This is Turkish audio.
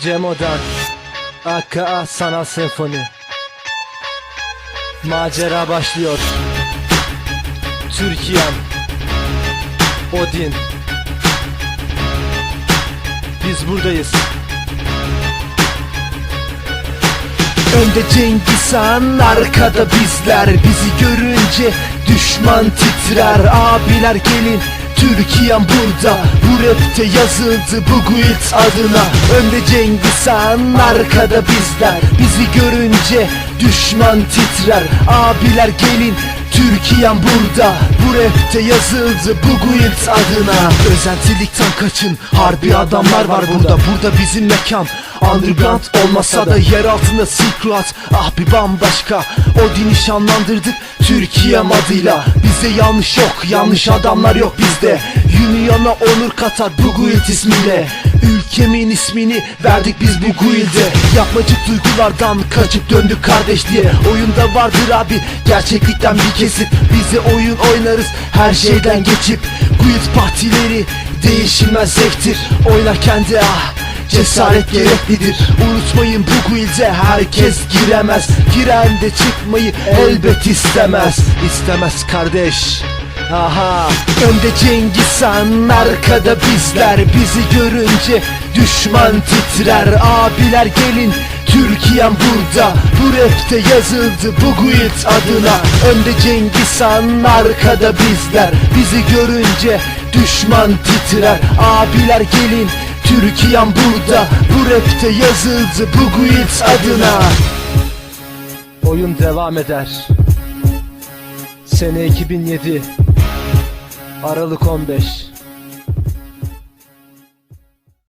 Cemo'dan AKA Sanal Senfoni. Macera başlıyor. Türkiye'm Odin. Biz buradayız. Önde Cengiz Han arkada bizler. Bizi görünce düşman titrer. Abiler gelin Türkiye'm burada. Bu rapte yazıldı bu guild adına. Önde Cengiz Han arkada bizler. Bizi görünce düşman titrer. Abiler gelin Türkiye'm burada. Bu rapte yazıldı bu guild adına. Özentilikten kaçın Harbi adamlar var burada. Burada bizim mekan Underground olmasa da yer altında secret. Ah bir bambaşka. O nişanlandırdık Türkiye'm adıyla. Bizde yanlış yok yanlış adamlar yok bizde. Union'a onur katar bu guild ismiyle Ülkemin ismini verdik biz bu guild'e. Yapmacık duygulardan kaçıp döndük kardeş diye Oyunda vardır abi gerçeklikten bir kesit Bize oyun oynarız her şeyden geçip. Guild partileri değişilmez zevktir. Oynarken de ah Cesaret gereklidir. Unutmayın bu guild'e herkes giremez. Giren de çıkmayı elbet istemez. İstemez kardeş. Aha. Önde Cengiz Han arkada bizler. Bizi görünce düşman titrer. Abiler gelin Türkiye'm burada. Bu rapte yazıldı bu guild adına. Önde Cengiz Han arkada bizler. Bizi görünce düşman titrer. Abiler gelin Türkiye'm burada. Bu rapte yazıldı bu guild adına. Oyun devam eder. Sene 2007 Aralık 15